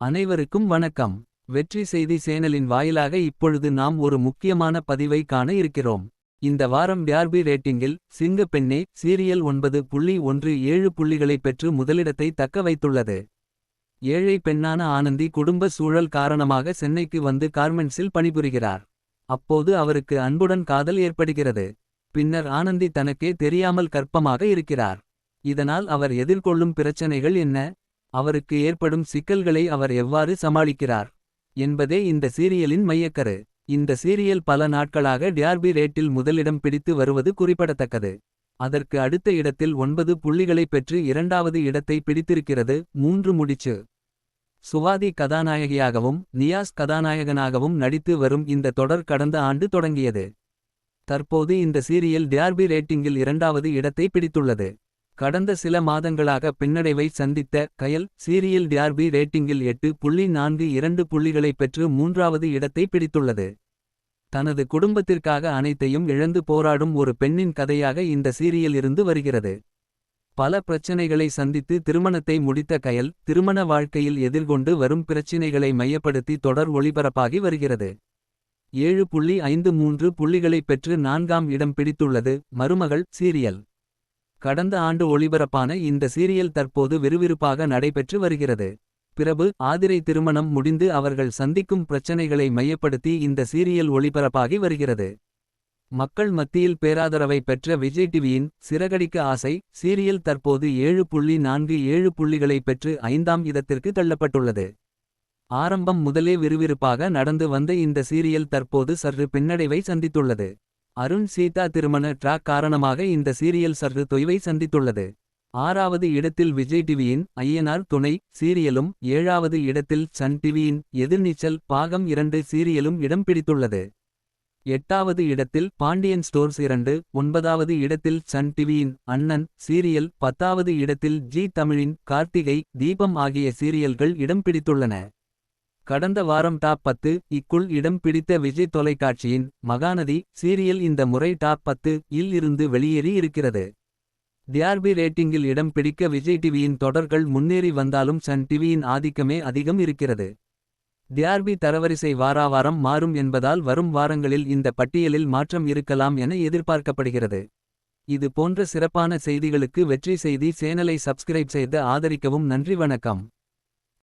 அனைவருக்கும் வணக்கம். வெற்றி செய்தி சேனலின் வாயிலாக இப்பொழுது நாம் ஒரு முக்கியமான பதிவை காண இருக்கிறோம். இந்த வாரம் பியார்பி ரேட்டிங்கில் சிங்க பெண்ணே சீரியல் ஒன்பது புள்ளி ஒன்று ஏழு புள்ளிகளை பெற்று முதலிடத்தை தக்க வைத்துள்ளது. ஏழை பெண்ணான ஆனந்தி குடும்ப சூழல் காரணமாக சென்னைக்கு வந்து கார்மெண்ட்ஸில் பணிபுரிகிறார். அப்போது அவருக்கு அன்புடன் காதல் ஏற்படுகிறது. பின்னர் ஆனந்தி தனக்கே தெரியாமல் கற்பமாக இருக்கிறார். இதனால் அவர் எதிர்கொள்ளும் பிரச்சனைகள் என்ன? அவருக்கு ஏற்படும் சிக்கல்களை அவர் எவ்வாறு சமாளிக்கிறார் என்பதே இந்த சீரியலின் மையக்கரு. இந்த சீரியல் பல நாட்களாக டியார்பி ரேட்டில் முதலிடம் பிடித்து வருவது குறிப்பிடத்தக்கது. அதற்கு அடுத்த இடத்தில் ஒன்பது புள்ளிகளை பெற்று இரண்டாவது இடத்தை பிடித்திருக்கிறது. மூன்று முடிச்சு. சுவாதி கதாநாயகியாகவும் நியாஸ் கதாநாயகனாகவும் நடித்து வரும் இந்த தொடர் கடந்த ஆண்டு தொடங்கியது. தற்போது இந்த சீரியல் டியார்பி ரேட்டிங்கில் இரண்டாவது இடத்தை பிடித்துள்ளது. கடந்த சில மாதங்களாக பின்னடைவை சந்தித்த கயல் சீரியல் டிஆர்பி ரேட்டிங்கில் எட்டு புள்ளி நான்கு இரண்டு புள்ளிகளை பெற்று மூன்றாவது இடத்தை பிடித்துள்ளது. தனது குடும்பத்திற்காக அனைத்தையும் இழந்து போராடும் ஒரு பெண்ணின் கதையாக இந்த சீரியல் இருந்து வருகிறது. பல பிரச்சினைகளை சந்தித்து திருமணத்தை முடித்த கயல் திருமண வாழ்க்கையில் எதிர்கொண்டு வரும் பிரச்சினைகளை மையப்படுத்தி தொடர் ஒளிபரப்பாகி வருகிறது. ஏழு புள்ளி ஐந்து மூன்று புள்ளிகளை பெற்று நான்காம் இடம் பிடித்துள்ளது மருமகள் சீரியல். கடந்த ஆண்டு ஒளிபரப்பான இந்த சீரியல் தற்போது விறுவிறுப்பாக நடைபெற்று வருகிறது. பிரபு ஆதிரை திருமணம் முடிந்து அவர்கள் சந்திக்கும் பிரச்சனைகளை மையப்படுத்தி இந்த சீரியல் ஒளிபரப்பாகி வருகிறது. மக்கள் மத்தியில் பேராதரவை பெற்ற விஜய் டிவியின் சிறகடிக்க ஆசை சீரியல் தற்போது ஏழு புள்ளி நான்கு ஏழு புள்ளிகளை பெற்று ஐந்தாம் இடத்திற்கு தள்ளப்பட்டுள்ளது. ஆரம்பம் முதலே விறுவிறுப்பாக நடந்து வந்த இந்த சீரியல் தற்போது சற்று பின்னடைவை சந்தித்துள்ளது. அருண் சீதா திருமண ட்ராக் காரணமாக இந்த சீரியல் சற்று தொய்வை சந்தித்துள்ளது. ஆறாவது இடத்தில் விஜய் டிவியின் ஐயனார் துணை சீரியலும் ஏழாவது இடத்தில் சன் டிவியின் எதிர்நீச்சல் பாகம் இரண்டு சீரியலும் இடம் பிடித்துள்ளது. எட்டாவது இடத்தில் பாண்டியன் ஸ்டோர்ஸ் இரண்டு ஒன்பதாவது இடத்தில் சன் டிவியின் அண்ணன் சீரியல் பத்தாவது இடத்தில் ஜி தமிழின் கார்த்திகை தீபம் ஆகிய சீரியல்கள் இடம் பிடித்துள்ளன. கடந்த வாரம் டாப் பத்து இக்குள் இடம் பிடித்த விஜய் தொலைக்காட்சியின் மகாநதி சீரியல் இந்த முறை டாப் பத்து இல் இருந்து வெளியேறி இருக்கிறது. டிஆர்பி ரேட்டிங்கில் இடம் பிடிக்க விஜய் டிவியின் தொடர்கள் முன்னேறி வந்தாலும் சன் டிவியின் ஆதிக்கமே அதிகம் இருக்கிறது. டிஆர்பி தரவரிசை வாராவாரம் மாறும் என்பதால் வரும் வாரங்களில் இந்த பட்டியலில் மாற்றம் இருக்கலாம் என எதிர்பார்க்கப்படுகிறது. இது போன்ற சிறப்பான செய்திகளுக்கு வெற்றி செய்தி சேனலை சப்ஸ்கிரைப் செய்து ஆதரிக்கவும் நன்றி வணக்கம்.